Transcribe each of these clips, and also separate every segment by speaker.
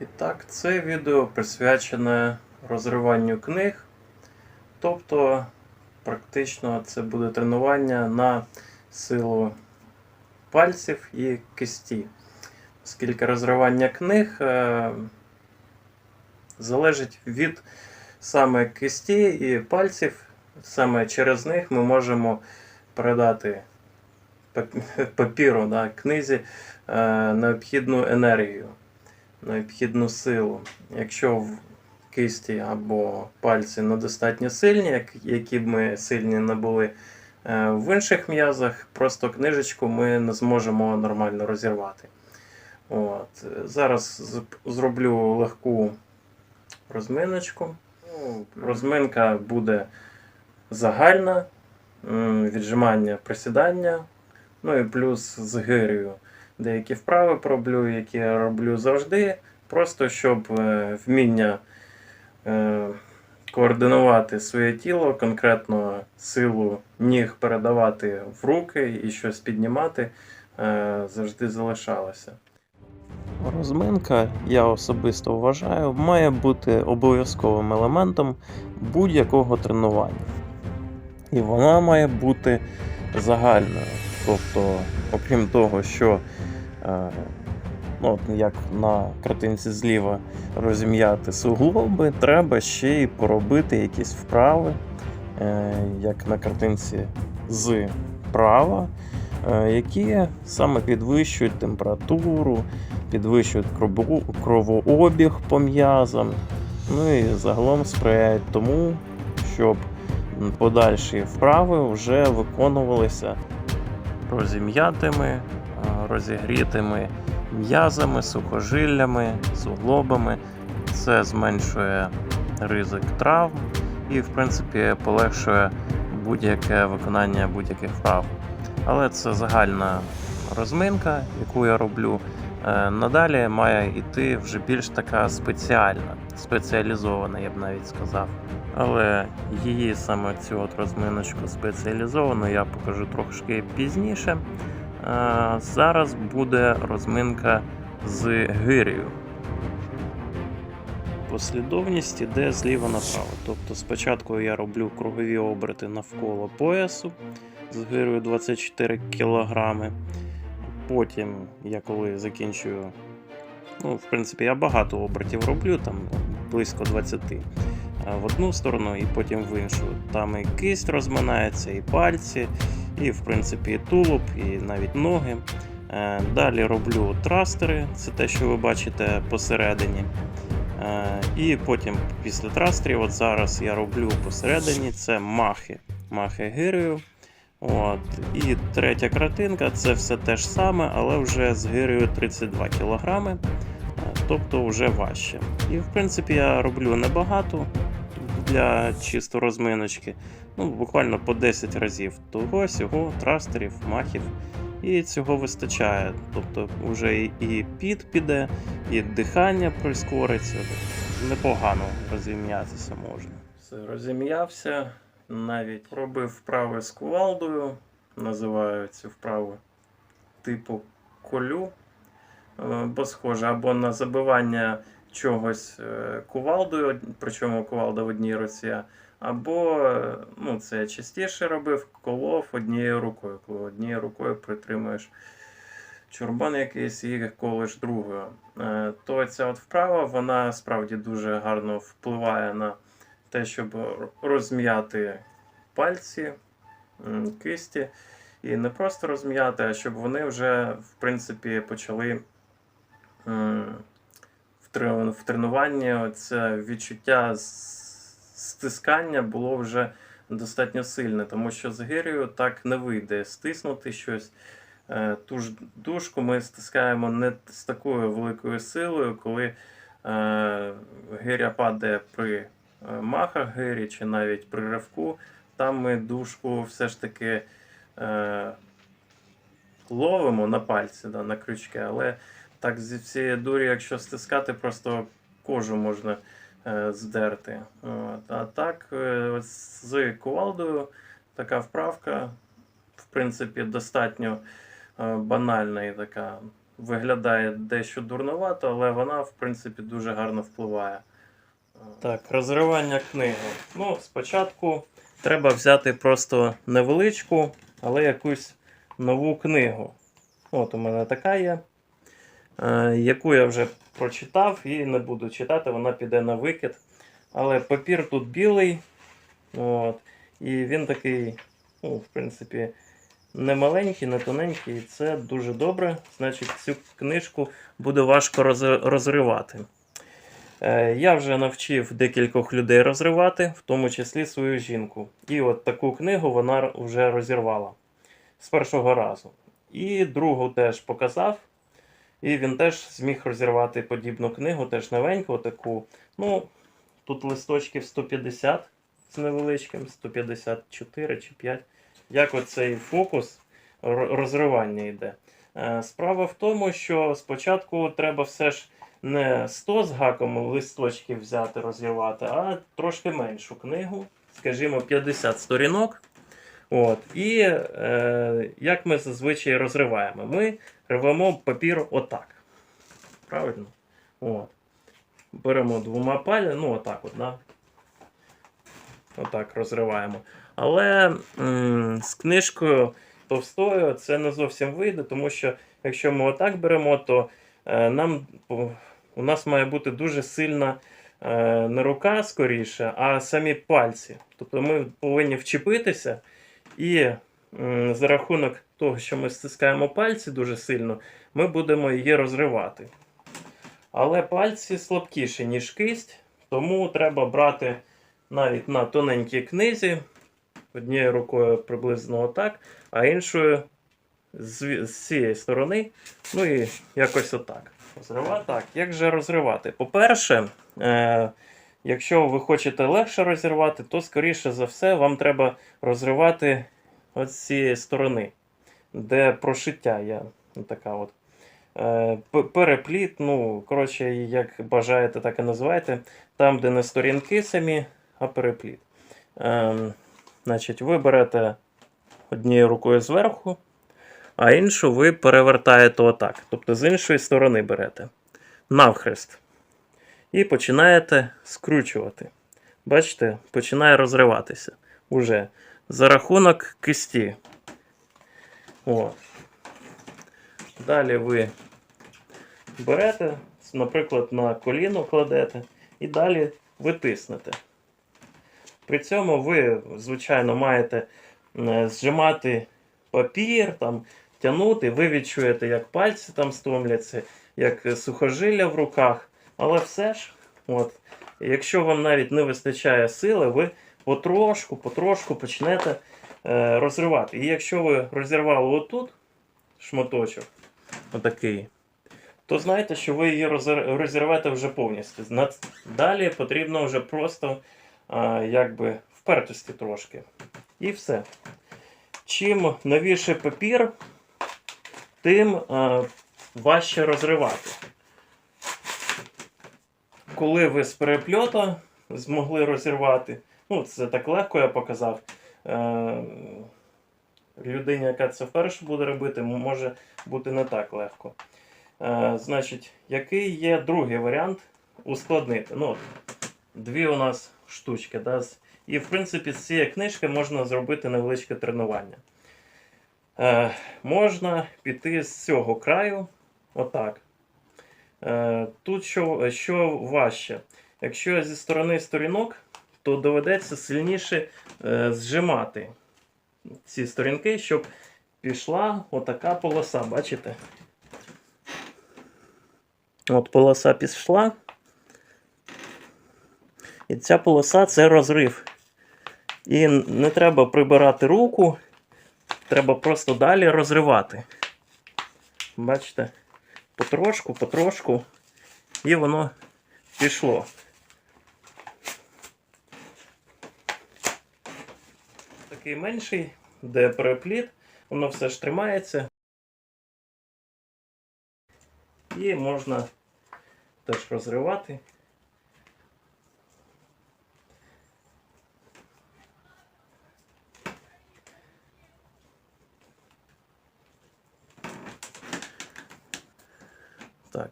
Speaker 1: І так, це відео присвячене розриванню книг. Тобто, практично це буде тренування на силу пальців і кисті. Оскільки розривання книг е, залежить від саме кисті і пальців, саме через них ми можемо передати пап- папіру да, книзі е, необхідну енергію необхідну силу. Якщо в кисті або пальці недостатньо сильні, які б ми сильні не були е, в інших м'язах, просто книжечку ми не зможемо нормально розірвати. От. Зараз зроблю легку розминочку. Розминка буде загальна, віджимання, присідання, ну і плюс з гирею деякі вправи пороблю, які я роблю завжди, просто щоб е, вміння е, координувати своє тіло, конкретно силу ніг передавати в руки і щось піднімати, е, завжди залишалося. Розминка, я особисто вважаю, має бути обов'язковим елементом будь-якого тренування. І вона має бути загальною. Тобто, окрім того, що ну, от як на картинці зліва розім'яти суглоби, треба ще й поробити якісь вправи, е, як на картинці зправа, е, які саме підвищують температуру, підвищують кровообіг по м'язам, ну і загалом сприяють тому, щоб подальші вправи вже виконувалися розім'ятими, е, розігрітими м'язами, сухожиллями, суглобами. Це зменшує ризик травм і, в принципі, полегшує будь-яке виконання будь-яких вправ. Але це загальна розминка, яку я роблю. Е, Надалі має йти вже більш така спеціальна, спеціалізована, я б навіть сказав. Але її саме цю от розминочку спеціалізовану я покажу трошки пізніше. Зараз буде розминка з гирею. Послідовність іде зліва направо. Тобто спочатку я роблю кругові оберти навколо поясу з гирою 24 кг. Потім я коли закінчую, ну, в принципі, я багато обертів роблю, там близько 20 е, в одну сторону і потім в іншу. Там і кисть розминається, і пальці, і в принципі і тулуб, і навіть ноги. Е, Далі роблю трастери, це те, що ви бачите посередині. Е, І потім після трастерів, от зараз я роблю посередині, це махи. Махи гирею. От. І третя картинка це все те ж саме, але вже з гирею 32 кг, тобто вже важче. І в принципі я роблю небагато для чисто розминочки. Ну, буквально по 10 разів того, сього, трастерів, махів. І цього вистачає. Тобто вже і- під піде, і дихання прискориться. Непогано розім'ятися можна. Все, розім'явся, навіть робив вправи з кувалдою, називаю цю вправу типу колю, е, бо схоже або на забивання чогось е, кувалдою, причому кувалда в одній руці, або е, ну, це я частіше робив колов однією рукою, коли однією рукою притримуєш чурбан якийсь і колиш другою. Е, То ця от вправа вона справді дуже гарно впливає на те, щоб розм'яти пальці, кисті. І не просто розм'яти, а щоб вони вже, в принципі, почали в тренуванні це відчуття стискання було вже достатньо сильне, тому що з гирею так не вийде стиснути щось. Е, Ту ж дужку ми стискаємо не з такою великою силою, коли е, гиря падає при е, махах гирі чи навіть при ривку. Там ми дужку все ж таки ловимо на пальці, да, на крючки, але так зі всієї дурі, якщо стискати, просто кожу можна е, здерти. От. А так, е, з кувалдою така вправка, в принципі, достатньо е, банальна і така виглядає дещо дурновато, але вона, в принципі, дуже гарно впливає. Так, розривання книги. Ну, спочатку треба взяти просто невеличку, але якусь нову книгу. От у мене така є, яку я вже прочитав і не буду читати, вона піде на викид. Але папір тут білий. От, і він такий, ну, в принципі, не маленький, не тоненький, і це дуже добре. Значить, цю книжку буде важко роз- розривати. Е, Я вже навчив декількох людей розривати, в тому числі свою жінку. І от таку книгу вона вже розірвала з першого разу. І другу теж показав. І він теж зміг розірвати подібну книгу, теж новеньку, таку. Ну, тут листочків 150 з невеличким, 154 чи 5. Як оцей фокус розривання йде. Е, Справа в тому, що спочатку треба все ж не 100 з гаком листочків взяти, розірвати, а трошки меншу книгу, скажімо, 50 сторінок. От. І е, як ми зазвичай розриваємо? Ми рвемо папір отак. Правильно? От. Беремо двома палями, ну отак от, да? Отак розриваємо. Але м, з книжкою товстою це не зовсім вийде, тому що якщо ми отак беремо, то е, нам у нас має бути дуже сильна е, не рука скоріше, а самі пальці. Тобто ми повинні вчепитися і за рахунок того, що ми стискаємо пальці дуже сильно, ми будемо її розривати. Але пальці слабкіші, ніж кисть, тому треба брати навіть на тоненькій книзі, однією рукою приблизно отак, а іншою з, з цієї сторони, ну і якось отак. Розривати. Так, як же розривати? По-перше, е, якщо ви хочете легше розірвати, то скоріше за все вам треба розривати з цієї сторони, де прошиття є. Така от. Е, перепліт, ну, коротше, як бажаєте, так і називайте. Там, де не сторінки самі, а перепліт. Ем, значить, ви берете однією рукою зверху, а іншу ви перевертаєте отак. Тобто з іншої сторони берете навхрест. І починаєте скручувати. Бачите, починає розриватися уже за рахунок кисті. О. Далі ви берете, наприклад, на коліно кладете і далі ви тиснете. При цьому ви, звичайно, маєте зжимати папір, там, тягнути, ви відчуєте, як пальці там стомляться, як сухожилля в руках. Але все ж, от, якщо вам навіть не вистачає сили, ви потрошку, потрошку почнете е, розривати. І якщо ви розірвали отут шматочок, отакий, то знайте, що ви її розірвете вже повністю. Далі потрібно вже просто а, якби впертості трошки. І все. Чим новіший папір, тим а, важче розривати. Коли ви з перепльота змогли розірвати, ну це так легко я показав. Е, людині, яка це вперше буде робити, може бути не так легко. Е, значить, який є другий варіант ускладнити? Ну, дві у нас штучки. Да? І, в принципі, з цієї книжки можна зробити невеличке тренування. Е, можна піти з цього краю, отак. Е, тут що, що важче? Якщо зі сторони сторінок, то доведеться сильніше е, зжимати ці сторінки, щоб пішла отака полоса, бачите? От полоса пішла. І ця полоса це розрив. І не треба прибирати руку, треба просто далі розривати. Бачите? Потрошку, потрошку, і воно пішло. Такий менший, де перепліт, воно все ж тримається. І можна теж розривати.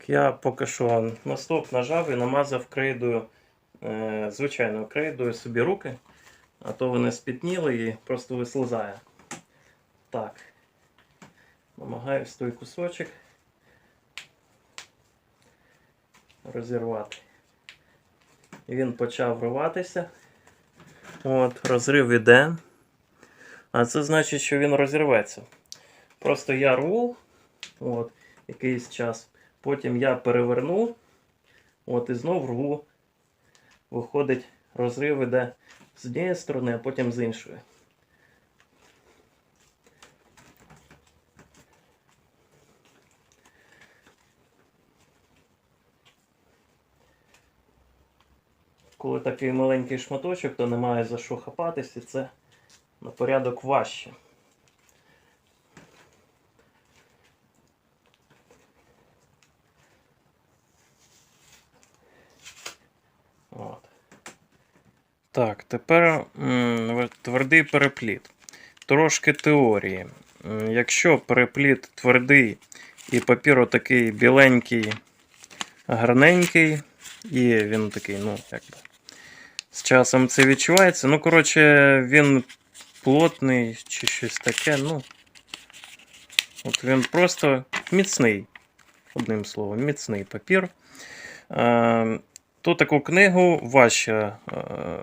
Speaker 1: Я поки що на стоп нажав і намазав крейдою, е, звичайною крейдою собі руки, а то вони спітніли і просто вислизає. Так. Намагаюсь той кусочок розірвати. І Він почав рватися. От, розрив іде. А це значить, що він розірветься. Просто я рву от, якийсь час. Потім я переверну. От, і знов рву. Виходить, розрив іде з однієї сторони, а потім з іншої. Коли такий маленький шматочок, то немає за що хапатись, і це на порядок важче. Так, тепер твердий перепліт. Трошки теорії. Якщо перепліт твердий і папір отакий біленький, гарненький, і він такий, ну, якби. З часом це відчувається. Ну, коротше, він плотний чи щось таке. Ну. От він просто міцний. Одним словом, міцний папір. Ту таку книгу важче е,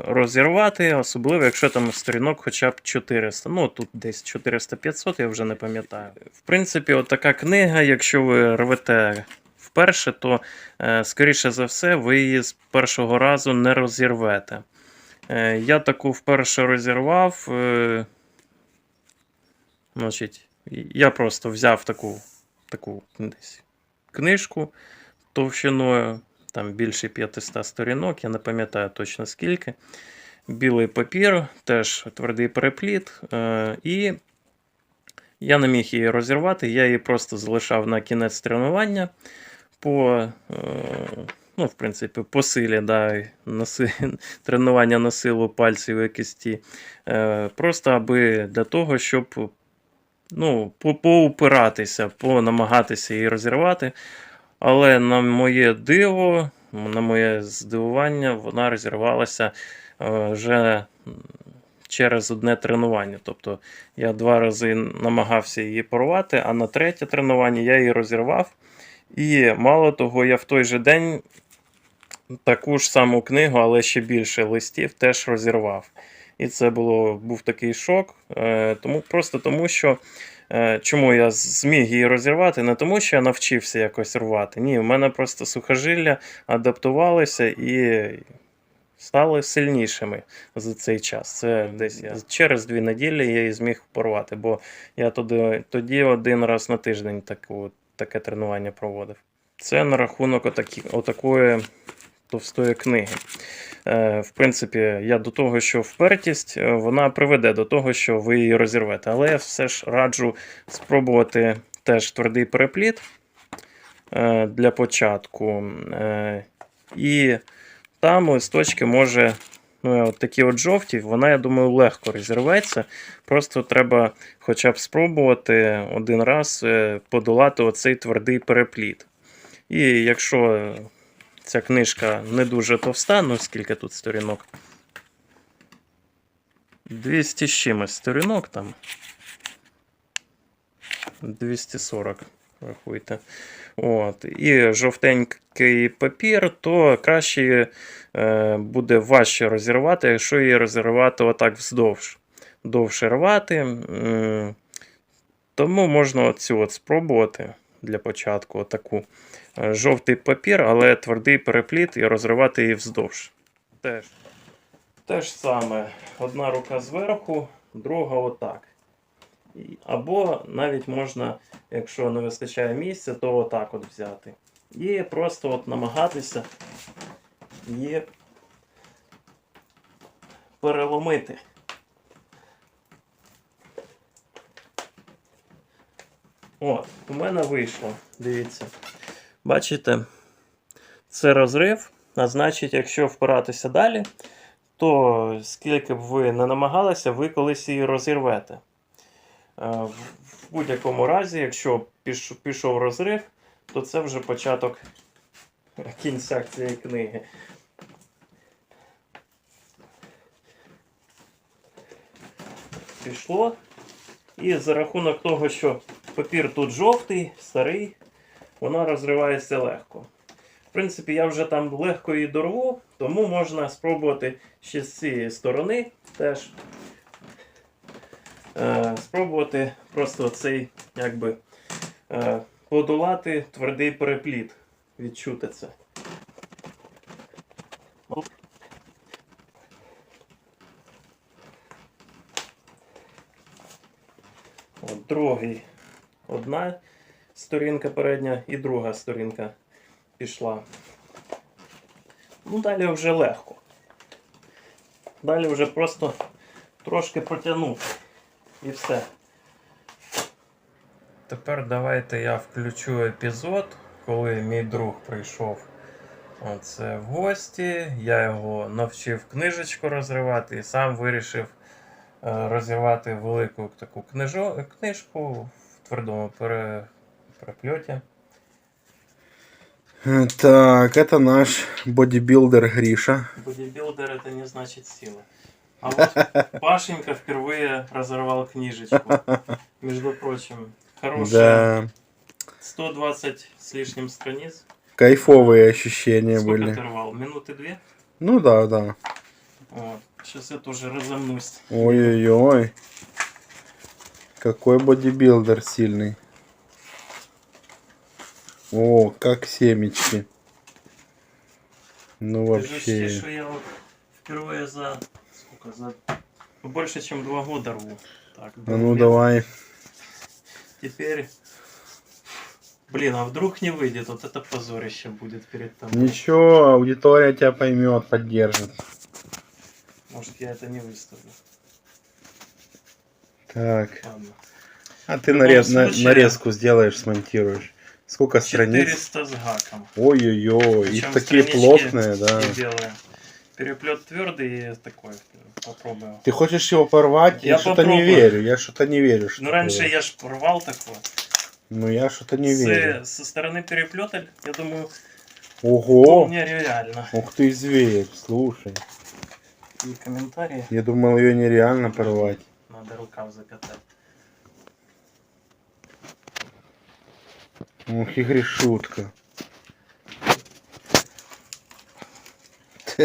Speaker 1: розірвати, особливо, якщо там сторінок хоча б 400. Ну, тут десь 400-500, я вже не пам'ятаю. В принципі, от така книга, якщо ви рвете вперше, то, е, скоріше за все, ви її з першого разу не розірвете. Е, я таку вперше розірвав. Значить, я просто взяв таку, таку десь книжку товщиною, там більше 500 сторінок, я не пам'ятаю точно скільки. Білий папір, теж твердий перепліт. Е, і я не міг її розірвати, я її просто залишав на кінець тренування. По, е, ну, в принципі, по силі, да, на си... тренування на силу пальців і кисті. Е, просто аби для того, щоб ну, поупиратися, понамагатися її розірвати. Але на моє диво, на моє здивування, вона розірвалася е, вже через одне тренування. Тобто я два рази намагався її порвати, а на третє тренування я її розірвав. І мало того, я в той же день таку ж саму книгу, але ще більше листів теж розірвав. І це було, був такий шок. Е, тому, просто тому, що чому я зміг її розірвати? Не тому, що я навчився якось рвати. Ні, в мене просто сухожилля адаптувалися і стали сильнішими за цей час. Це десь я через дві неділі я її зміг порвати, бо я тоді, тоді один раз на тиждень таку, таке тренування проводив. Це на рахунок отакі, отакої товстої книги. Е, в принципі, я до того, що впертість е, вона приведе до того, що ви її розірвете. Але я все ж раджу спробувати теж твердий перепліт е, для початку. І там листочки може. Ну, от такі от жовті, вона, я думаю, легко розірветься. Просто треба хоча б спробувати один раз подолати оцей твердий перепліт. І якщо ця книжка не дуже товста, ну скільки тут сторінок? 200 з чимось сторінок там. 240, рахуйте. От. І жовтенький папір, то краще е, буде важче розірвати, якщо її розірвати отак вздовж. Довше рвати. Тому можна оцю от спробувати для початку отаку. Е, Жовтий папір, але твердий перепліт і розривати її вздовж. Теж. Те ж саме. Одна рука зверху, друга отак. Або навіть можна, якщо не вистачає місця, то отак от взяти. І просто от намагатися її переломити. От, у мене вийшло. Дивіться. Бачите, це розрив. А значить, якщо впиратися далі, то скільки б ви не намагалися, ви колись її розірвете. Е, в будь-якому разі, якщо пішов розрив, то це вже початок кінця цієї книги. Пішло. І за рахунок того, що папір тут жовтий, старий, вона розривається легко. В принципі, я вже там легко її дорву, тому можна спробувати ще з цієї сторони теж е, спробувати просто цей, якби, е, подолати твердий перепліт. Відчути це. Другий. Одна сторінка передня і друга сторінка пішла. Ну, далі вже легко. Далі вже просто трошки протягнути. І все. Тепер давайте я включу епізод, коли мій друг прийшов оце в гості. Я його навчив книжечку розривати і сам вирішив е, розірвати велику таку книжку твердому пере, перепльоті.
Speaker 2: Так, это наш бодибилдер Гриша.
Speaker 1: Бодибилдер это не значит сила. А вот Пашенька впервые разорвал книжечку. Между прочим, хорошая.
Speaker 2: Да,
Speaker 1: 120 с лишним страниц.
Speaker 2: кайфовые ощущения
Speaker 1: Сколько
Speaker 2: были.
Speaker 1: ты рвал? Минуты две?
Speaker 2: Ну да, да.
Speaker 1: Вот. Сейчас я тоже разомнусь.
Speaker 2: Ой-ой-ой. Какой бодибилдер сильный. О, как семечки. Ну вообще.
Speaker 1: что я вот впервые за... Сколько? За... Больше, чем два года рву. Так,
Speaker 2: А ну
Speaker 1: блин.
Speaker 2: давай.
Speaker 1: Теперь... Блин, а вдруг не выйдет? Вот это позорище будет перед тобой.
Speaker 2: Ничего, аудитория тебя поймет, поддержит.
Speaker 1: Может, я это не выставлю.
Speaker 2: Так.
Speaker 1: Ладно.
Speaker 2: А ты нарез, на-
Speaker 1: случае-
Speaker 2: нарезку сделаешь, смонтируешь. Сколько страниц?
Speaker 1: 400 с гаком.
Speaker 2: Ой-ой-ой, и такие плотные, да.
Speaker 1: Белые. Переплет твердый и такой. Попробую.
Speaker 2: Ты хочешь его порвать? Я,
Speaker 1: Я
Speaker 2: что-то не верю. Я что-то не верю. Что
Speaker 1: Ну, раньше я ж порвал такое.
Speaker 2: Ну я что-то не
Speaker 1: С-
Speaker 2: верю.
Speaker 1: со стороны переплета, я думаю,
Speaker 2: Ого!
Speaker 1: мне реально.
Speaker 2: Ух ты зверь, слушай.
Speaker 1: И комментарии
Speaker 2: Я думал ее нереально порвать.
Speaker 1: Надо рукав закатать.
Speaker 2: Ух, и шутка.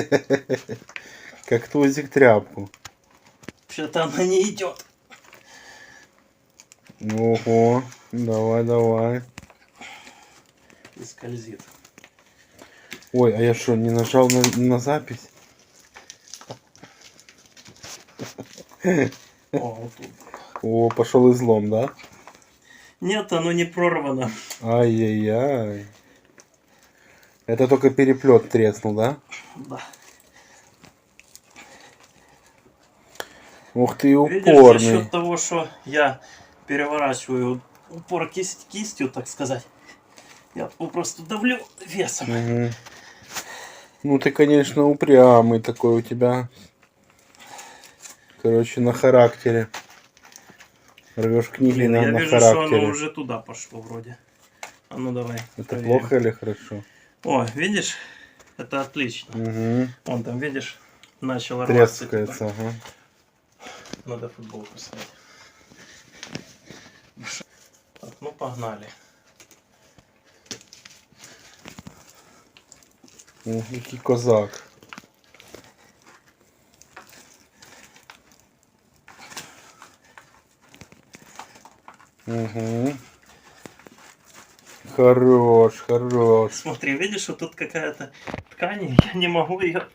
Speaker 2: Как тузик тряпку.
Speaker 1: Что-то она не идет.
Speaker 2: Ого, давай, давай.
Speaker 1: И скользит.
Speaker 2: Ой, а я что, не нажал на, на запись?
Speaker 1: О, вот тут.
Speaker 2: О, пошел излом, да?
Speaker 1: Нет, оно не прорвано.
Speaker 2: Ай-яй-яй. Это только переплет треснул, да?
Speaker 1: Да.
Speaker 2: Ух ты,
Speaker 1: Видишь, за
Speaker 2: упорный.
Speaker 1: счет того, что я переворачиваю упор кисть, кистью, так сказать, я попросту давлю весом.
Speaker 2: Мгм. Ну ты, конечно, упрямый такой у тебя. Короче, на характере. Рвешь книги
Speaker 1: Блин,
Speaker 2: на,
Speaker 1: я
Speaker 2: на
Speaker 1: вижу, что оно
Speaker 2: характере.
Speaker 1: уже туда пошло вроде. А ну давай.
Speaker 2: Это
Speaker 1: проверим.
Speaker 2: плохо или хорошо?
Speaker 1: О, видишь? Это отлично.
Speaker 2: Угу.
Speaker 1: Вон там, видишь, начало рваться. типа.
Speaker 2: Трескается, ага.
Speaker 1: Надо футболку снять. Так, ну погнали.
Speaker 2: Який козак. Угу. Хорош, хорош.
Speaker 1: Смотри, видишь, вот тут какая-то ткань, я не могу ее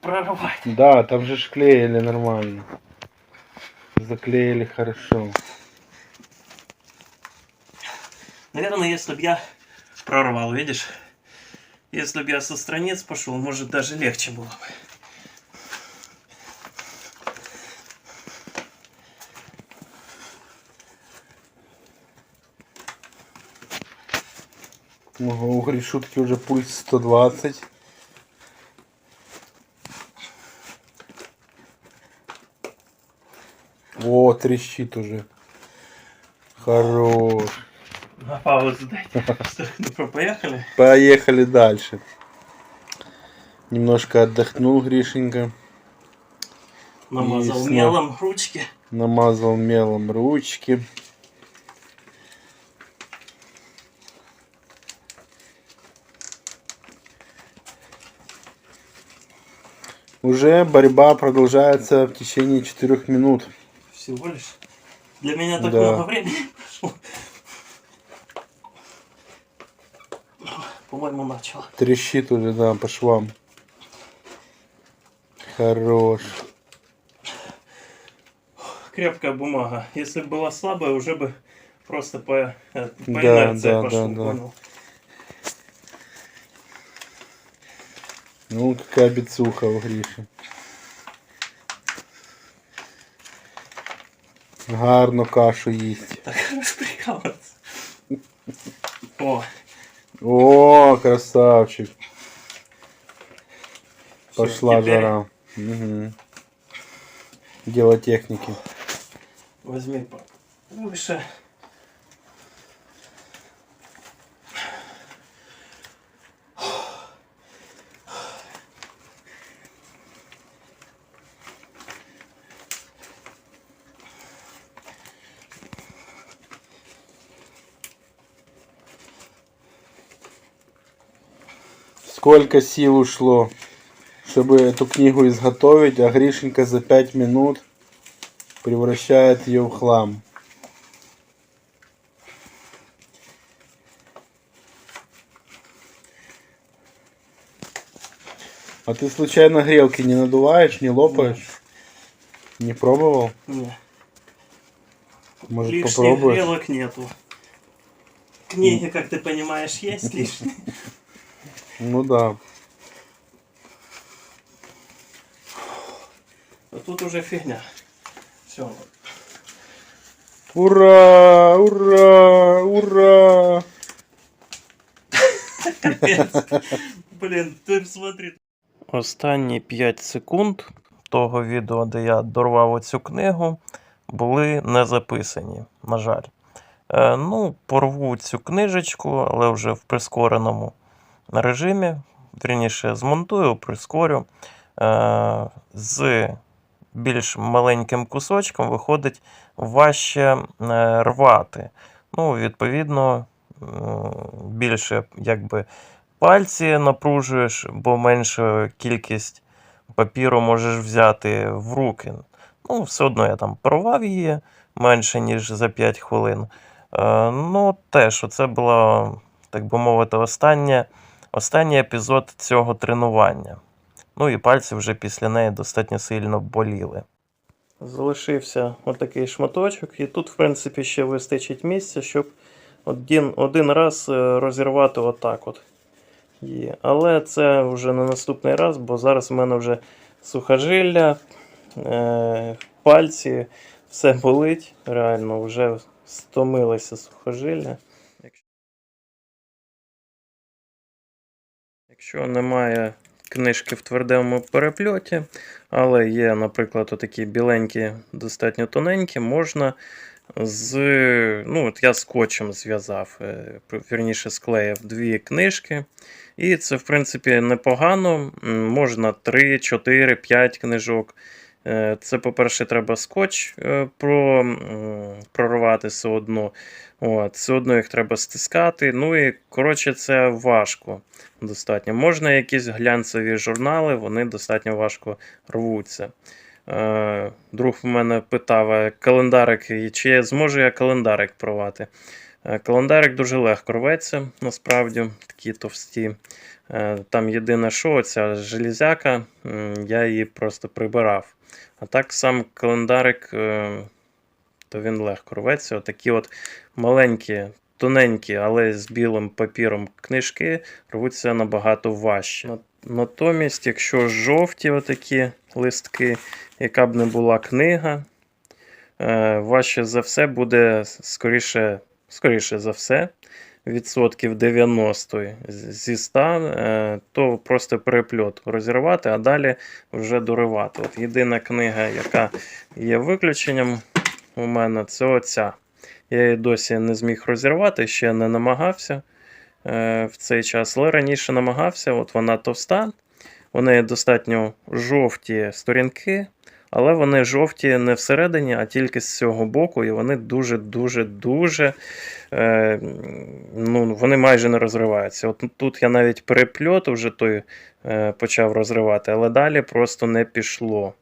Speaker 1: прорвать.
Speaker 2: Да, там же клеили нормально. Заклеили хорошо.
Speaker 1: Наверное, если бы я прорвал, видишь? Если бы я со страниц пошел, может даже легче было бы.
Speaker 2: Ого, у Гришутки уже пульс 120. О, трещит уже. Хорош.
Speaker 1: На паузу дайте. Ну, поехали.
Speaker 2: Поехали дальше. Немножко отдохнул Гришенька.
Speaker 1: Намазал
Speaker 2: Ясно.
Speaker 1: мелом ручки.
Speaker 2: Намазал мелом ручки. Уже борьба продолжается в течение 4 минут.
Speaker 1: Всего лишь. Для меня так
Speaker 2: Да.
Speaker 1: много времени прошло. По-моему, начало.
Speaker 2: Трещит уже, да, по швам. Хорош.
Speaker 1: Крепкая бумага. Если бы была слабая, уже бы просто по, э, по
Speaker 2: Да,
Speaker 1: инерции
Speaker 2: да,
Speaker 1: пошел,
Speaker 2: да, да.
Speaker 1: понял?
Speaker 2: Ну, какая бицуха у Гриши. Гарно кашу їсть.
Speaker 1: Так прикалываться. О,
Speaker 2: О, красавчик.
Speaker 1: всё,
Speaker 2: Пошла
Speaker 1: теперь
Speaker 2: жара. Угу. Дело техники.
Speaker 1: Возьми выше.
Speaker 2: Сколько сил ушло, чтобы эту книгу изготовить, а Гришенька за 5 минут превращает ее в хлам. А ты случайно грелки не надуваешь, не лопаешь? Не пробовал?
Speaker 1: Не,
Speaker 2: Может
Speaker 1: лишних
Speaker 2: попробуешь?
Speaker 1: грелок нету. Книги, как ты понимаешь, есть лишние.
Speaker 2: Ну да.
Speaker 1: А тут уже фигня. Все.
Speaker 2: Ура! Ура! Ура!
Speaker 1: Капец. Блін, ти смотри. Останні 5 секунд того відео, де я дорвав оцю книгу, були не записані, на жаль. Е, ну, порву цю книжечку, але вже в прискореному режимі. Вірніше, змонтую, прискорю. Е, з більш маленьким кусочком виходить важче е, рвати. Ну, відповідно, більше якби пальці напружуєш, бо меншу кількість папіру можеш взяти в руки. Ну, все одно я там порвав її менше, ніж за 5 хвилин. Е, ну, теж, це була, так би мовити, остання, останній епізод цього тренування. Ну і пальці вже після неї достатньо сильно боліли. Залишився отакий шматочок, і тут, в принципі, ще вистачить місця, щоб один, один раз е, розірвати отак от. Є. Але це вже на наступний раз, бо зараз в мене вже сухожилля, е, пальці, все болить. Реально, вже стомилося сухожилля. Якщо немає книжки в твердому перепльоті, але є, наприклад, такі біленькі, достатньо тоненькі, можна з. Ну, от я скотчем зв'язав, е, вірніше склеїв дві книжки. І це, в принципі, непогано. Можна 3, 4, 5 книжок. Е, Це, по-перше, треба скотч е, про, прорвати все одно. От, все одно їх треба стискати. Ну і, коротше, це важко достатньо. Можна якісь глянцеві журнали, вони достатньо важко рвуться. Е, друг в мене питав, календарик, чи зможу я календарик порвати. Е, Календарик дуже легко рветься, насправді, такі товсті. Е, Там єдине, що ця железяка, я її просто прибирав. А так сам календарик, е, то він легко рветься. Отакі от маленькі, тоненькі, але з білим папіром книжки рвуться набагато важче. Натомість, якщо жовті отакі листки, яка б не була книга, важче за все буде скоріше, скоріше за все, відсотків 90 з- зі 100, е, то просто перепльот розірвати, а далі вже доривати. От єдина книга, яка є виключенням у мене, це оця. Я її досі не зміг розірвати, ще не намагався е, в цей час, але раніше намагався. От вона товста, у неї достатньо жовті сторінки, але вони жовті не всередині, а тільки з цього боку, і вони дуже-дуже-дуже. Е, ну, вони майже не розриваються. От тут я навіть перепльот вже той е, почав розривати, але далі просто не пішло.